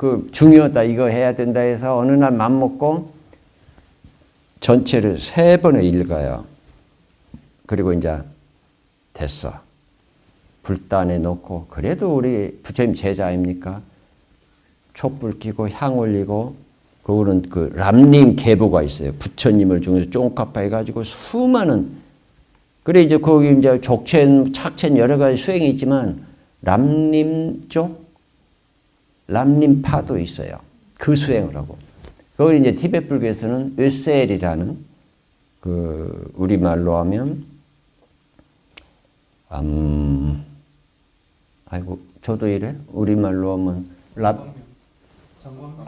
그 중요하다 이거 해야 된다 해서 어느 날 맘먹고 전체를 세 번을 읽어요. 그리고 이제 됐어. 불단에 놓고 그래도 우리 부처님 제자 아닙니까? 촛불 끼고 향 올리고 그거는 그 람님 계보가 있어요. 부처님을 중에서 쫑카파 해가지고 수많은 그래 이제 거기 이제 족첸, 착첸 여러 가지 수행이 있지만 람님 쪽, 람님파도 있어요. 그 수행을 하고 그걸 이제 티베트 불교에서는 으셀이라는 그 우리말로 하면 음 아이고 저도 이래 우리말로 하면 랍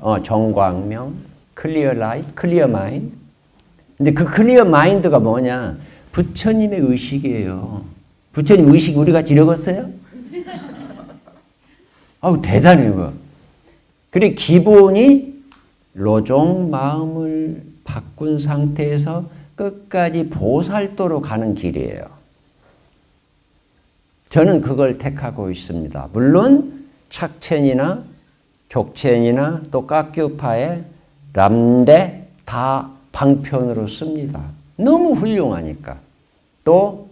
어, 정광명, 클리어 라이트, 클리어 마인드. 근데 그 클리어 마인드가 뭐냐? 부처님의 의식이에요. 부처님 의식 우리 같이 읽었어요? 아우, 대단해요, 그래, 기본이 로종 마음을 바꾼 상태에서 끝까지 보살도로 가는 길이에요. 저는 그걸 택하고 있습니다. 물론 착첸이나 족첸이나 또 깍규파의 람대 다 방편으로 씁니다. 너무 훌륭하니까. 또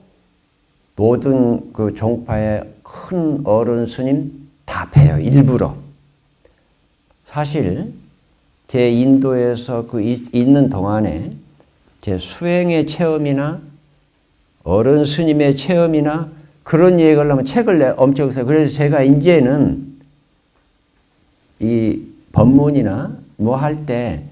모든 그 종파의 큰 어른 스님 다 패요. 일부러. 사실 제 인도에서 그 있는 동안에 제 수행의 체험이나 어른 스님의 체험이나 그런 얘기를 하면 책을 내 엄청 써요. 그래서 제가 이제는 이 법문이나 뭐 할 때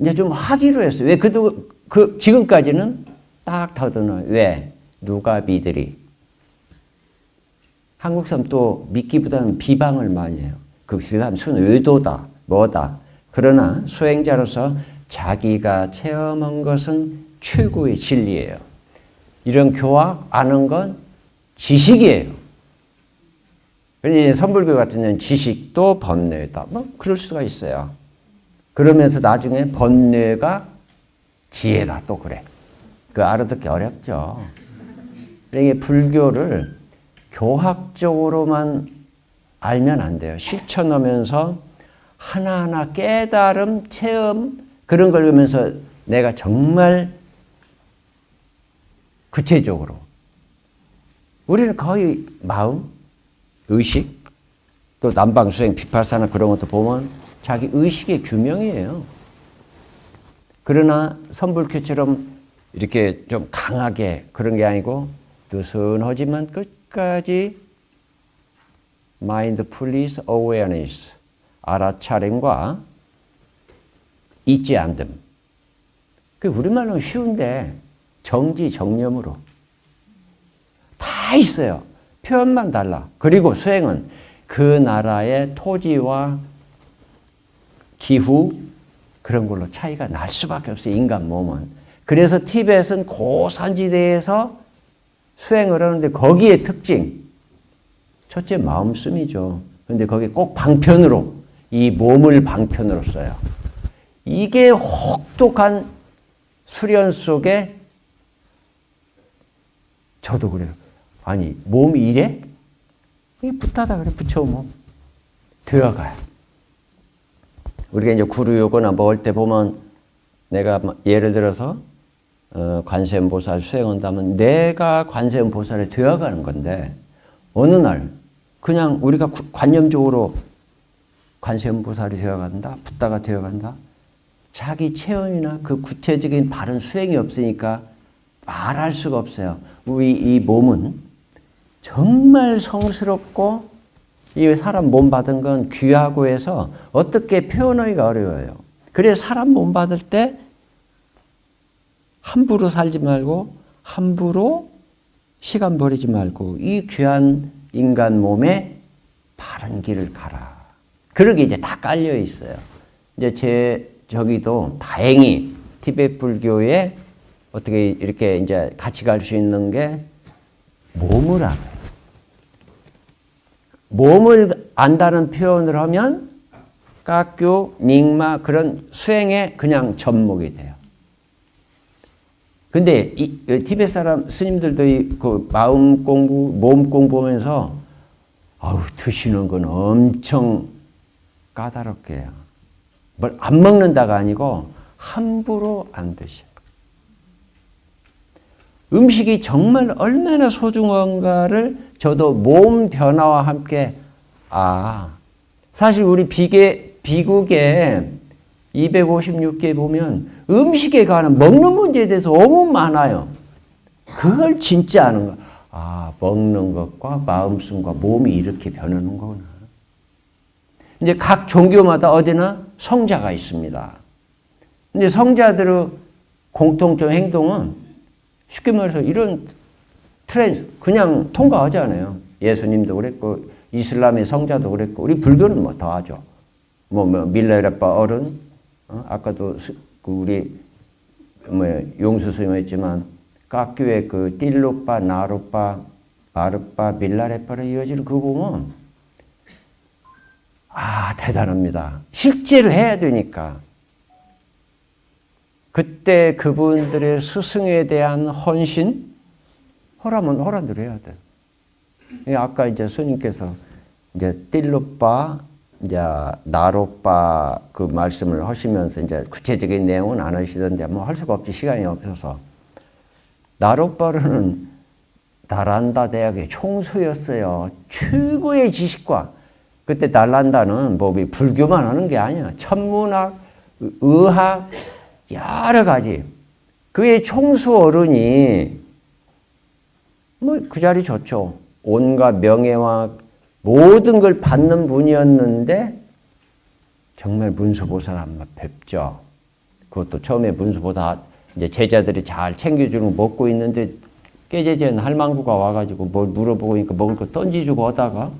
이제 좀 하기로 했어요. 왜 그도 그 지금까지는 딱 더듬어. 왜 누가 믿으리? 한국 사람 또 믿기보다는 비방을 많이 해요. 순 의도다, 뭐다. 그러나 수행자로서 자기가 체험한 것은 최고의 진리예요. 이런 교학 아는 건 지식이에요. 그러니 선불교 같은 경우는 지식도 번뇌다. 뭐 그럴 수가 있어요. 그러면서 나중에 번뇌가 지혜다 또 그래. 그 알아듣기 어렵죠. 이게 불교를 교학적으로만 알면 안 돼요. 실천하면서 하나하나 깨달음, 체험 그런 걸 보면서 내가 정말 구체적으로 우리는 거의 마음, 의식, 또 남방수행, 비파사나 그런 것도 보면 자기 의식의 규명이에요. 그러나 선불교처럼 이렇게 좀 강하게 그런 게 아니고 느슨하지만 끝까지 mindfulness awareness 알아차림과 잊지 않음. 그 우리말로는 쉬운데 정지 정념으로 다 있어요. 표현만 달라. 그리고 수행은 그 나라의 토지와 기후 그런 걸로 차이가 날 수밖에 없어요. 인간 몸은. 그래서 티벳은 고산지대에서 수행을 하는데 거기에 특징 첫째 마음씀이죠. 근데 거기 꼭 방편으로 이 몸을 방편으로 써요. 이게 혹독한 수련 속에 저도 그래요. 아니 몸이 이래? 이 붙하다 그래 붙여 몸 들어가요. 우리가 이제 구루요거나 먹을 때 보면 내가 예를 들어서 어, 관세음보살 수행한다면 내가 관세음보살에 되어가는 건데 어느 날 그냥 우리가 구, 관념적으로 관세음보살이 되어간다 붙다가 되어간다 자기 체험이나 그 구체적인 바른 수행이 없으니까 말할 수가 없어요. 우리 이 몸은 정말 성스럽고 이 사람 몸 받은 건 귀하고 해서 어떻게 표현하기가 어려워요. 그래서 사람 몸 받을 때 함부로 살지 말고 함부로 시간 버리지 말고 이 귀한 인간 몸에 바른 길을 가라. 그러게 이제 다 깔려 있어요. 이제 제 저기도 다행히 티베트 불교에 어떻게 이렇게 이제 같이 갈 수 있는 게 몸을 알아요. 몸을 안다는 표현을 하면 깍교, 밍마 그런 수행에 그냥 접목이 돼요. 근데 이 티베트 사람 스님들도 이 그 마음 공부, 몸 공부하면서 아우 드시는 건 엄청 까다롭게 해요. 뭘 안 먹는다가 아니고 함부로 안 드셔. 음식이 정말 얼마나 소중한가를 저도 몸 변화와 함께 아 사실 우리 비계 비국에 256개 보면 음식에 관한 먹는 문제에 대해서 너무 많아요. 그걸 진짜 아는 거. 아 먹는 것과 마음씀과 몸이 이렇게 변하는 거구나. 이제 각 종교마다 어디나 성자가 있습니다. 근데 성자들의 공통점 행동은 쉽게 말해서 이런 트렌드 그냥 통과하지 않아요. 예수님도 그랬고 이슬람의 성자도 그랬고 우리 불교는 뭐 더하죠. 뭐, 뭐 밀레레빠 어른 어? 아까도 우리 뭐 용수 스님 했지만 깎교의 그 띨루빠 나루빠 아르빠 밀라레빠로 이어지는 그 보면 아 대단합니다. 실제로 해야 되니까 그때 그분들의 스승에 대한 헌신 허라면 허란대로 해야 돼. 예, 아까 이제 스님께서 이제 띨루빠 이제 나로빠 그 말씀을 하시면서 이제 구체적인 내용은 안 하시던데 뭐 할 수가 없지 시간이 없어서 나로빠르는 나란다 대학의 총수였어요. 최고의 지식과 그때 날란다는 뭐 불교만 하는 게 아니야. 천문학, 의학 여러 가지. 그의 총수 어른이 뭐 그 자리 좋죠. 온갖 명예와 모든 걸 받는 분이었는데 정말 문수보살 한번 뵙죠. 그것도 처음에 문수보다 이제 제자들이 잘 챙겨주는 거 먹고 있는데 깨제제는 할망구가 와가지고 뭘 물어보고 니까 먹을 거 던지주고 하다가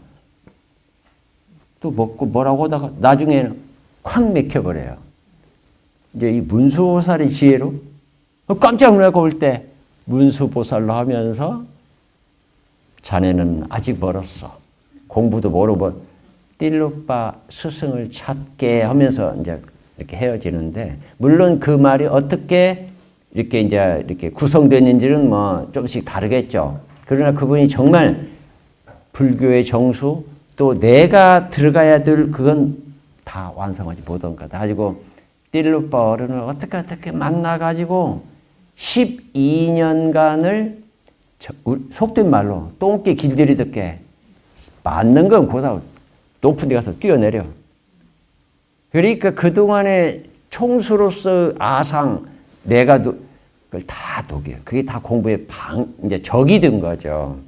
또 먹고 뭐라고 하다가 나중에는 콱 맥혀버려요. 이제 이 문수보살의 지혜로 깜짝 놀라고 올 때 문수보살로 하면서 자네는 아직 멀었어. 공부도 모르고 띨루빠 스승을 찾게 하면서 이제 이렇게 헤어지는데 물론 그 말이 어떻게 이렇게 이제 이렇게 구성되는지는 뭐 조금씩 다르겠죠. 그러나 그분이 정말 불교의 정수 또 내가 들어가야 될 그건 다 완성하지 못한 거다. 가지고 띨루빠 어른을 어떻게 어떻게 만나가지고 12년간을 속된 말로 똥개 길들이 듣게 맞는 건 고다 높은 데 가서 뛰어내려. 그러니까 그동안의 총수로서 아상 내가 노, 그걸 다 독이에요. 그게 다 공부의 방 이제 적이 된 거죠.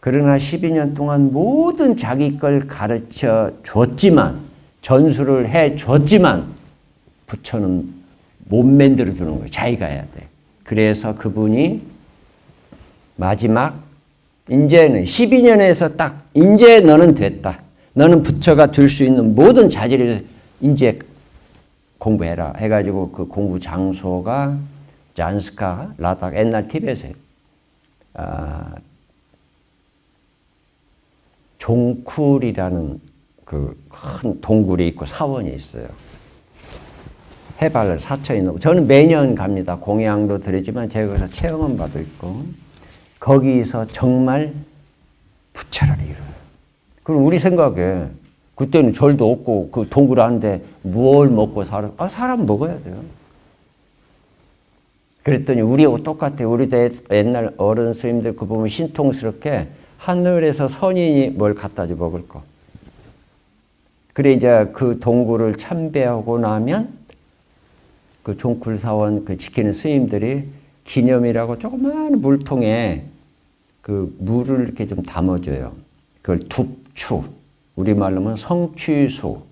그러나 12년 동안 모든 자기 걸 가르쳐 줬지만 전수를 해 줬지만 부처는 못 만들어 주는 거예요. 자기가 해야 돼. 그래서 그분이 마지막 이제는 12년에서 딱 이제 너는 됐다. 너는 부처가 될 수 있는 모든 자질을 이제 공부해라 해가지고 그 공부 장소가 잔스카 라닥 옛날 티벳에 아, 종쿨이라는 그 큰 동굴이 있고 사원이 있어요. 해발 4천이 넘고 저는 매년 갑니다. 공양도 드리지만 제가 거기서 체험은 받고 있고 거기서 정말 부처를 이루어요. 그럼 우리 생각에 그때는 절도 없고 그 동굴 안데 무얼 먹고 살아? 아 사람 먹어야 돼요. 그랬더니 우리하고 똑같아. 우리도 옛날 어른 스님들 그 보면 신통스럽게 하늘에서 선인이 뭘 갖다 줘 먹을 거. 그래 이제 그 동굴을 참배하고 나면 그 종쿨 사원 그 지키는 스님들이 기념이라고 조그마한 물통에 그 물을 이렇게 좀 담아줘요. 그걸 둡추. 우리말로는 성취수.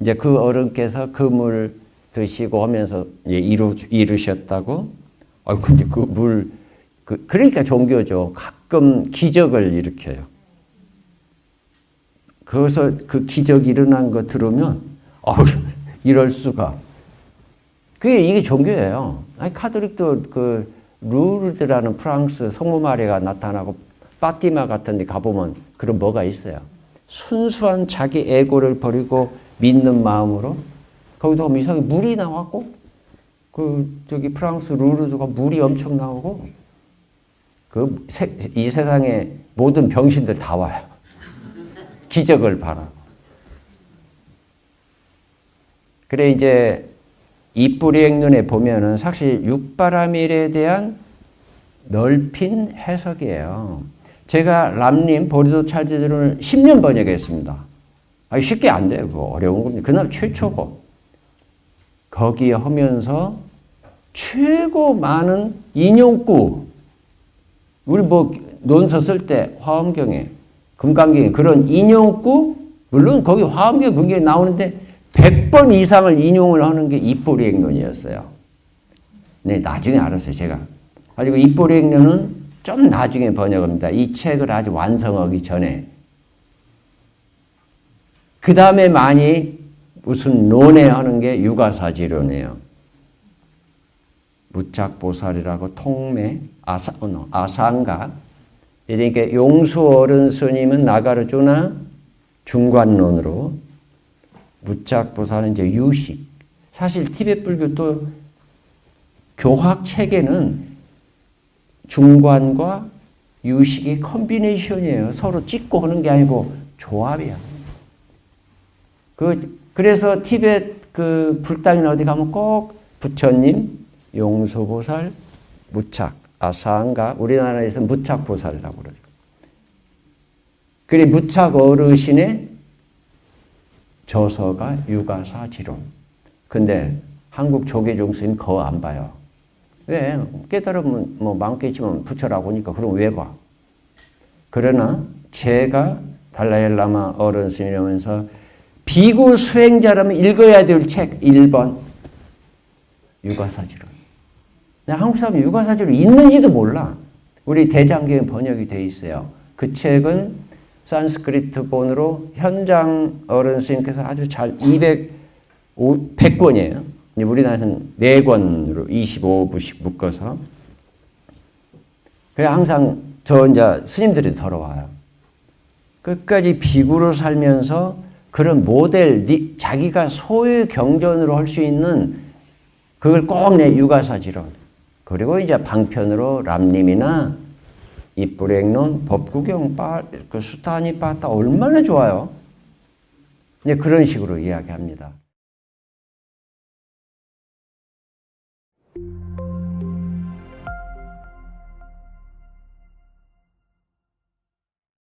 이제 그 어른께서 그 물 드시고 하면서 이루, 이루셨다고? 아 근데 그 물, 그, 그러니까 종교죠. 가끔 기적을 일으켜요. 그래서 그 기적이 일어난 거 들으면, 어우, 이럴 수가. 그게 이게 종교예요. 아니, 카톨릭도 그 루르드라는 프랑스 성모 마리가 나타나고 파티마 같은 데 가보면 그런 뭐가 있어요. 순수한 자기 에고를 버리고 믿는 마음으로 거기도 가면 이상하게 물이 나왔고 그 저기 프랑스 루르드가 물이 엄청 나오고 그 이 세상에 모든 병신들 다 와요. 기적을 바라고. 그래 이제 이뿌리액론에 보면은 사실 육바라밀에 대한 넓힌 해석이에요. 제가 람님 보리도 찰지들을 10년 번역했습니다. 아니 쉽게 안 돼요. 그거 어려운 겁니다. 그날 최초고. 거기에 하면서 최고 많은 인용구 우리 뭐 논서 쓸 때 화엄경에 금강경에 그런 인용구 물론 거기 화엄경 금경에 나오는데 100번 이상을 인용을 하는 게 입보리액론이었어요. 네, 나중에 알았어요, 제가. 가지고 입보리액론은 좀 나중에 번역합니다. 이 책을 아주 완성하기 전에. 그 다음에 많이 무슨 논해하는 게 육아사지론이에요. 무착보살이라고 통매, 아사, 어, 아상가. 그러니까 용수 어른 스님은 나가르주나 중관론으로 무착보살은 이제 유식. 사실 티베트 불교도 교학 체계는 중관과 유식의 컨비네이션이에요. 서로 찍고 하는 게 아니고 조합이야. 그 그래서 티베트 그 불당이나 어디 가면 꼭 부처님, 용서보살, 무착, 아사한가 우리나라에서 무착보살이라고 그래요. 그래 무착 어르신의 저서가 육아사지론. 근데 한국 조계종 스님 그거 안 봐요. 왜? 깨달으면 뭐 많게 있지만 부처라고 하니까 그럼 왜 봐? 그러나 제가 달라일라마 어른 스님이라면서 비구 수행자라면 읽어야 될 책 1번 육아사지론. 내가 한국 사람이 육아사지론 있는지도 몰라. 우리 대장경에 번역이 돼 있어요. 그 책은 산스크리트 본으로 현장 어른 스님께서 아주 잘 200, 100권이에요. 우리나라에서는 4권으로 25부씩 묶어서. 그래 항상 저 이제 스님들이 더러워요. 끝까지 비구로 살면서 그런 모델, 자기가 소유 경전으로 할 수 있는 그걸 꼭 내 육아사지론. 그리고 이제 방편으로 람님이나 이불행론, 법구경, 빠, 그 수타니 빠따 얼마나 좋아요. 그런 식으로 이야기합니다.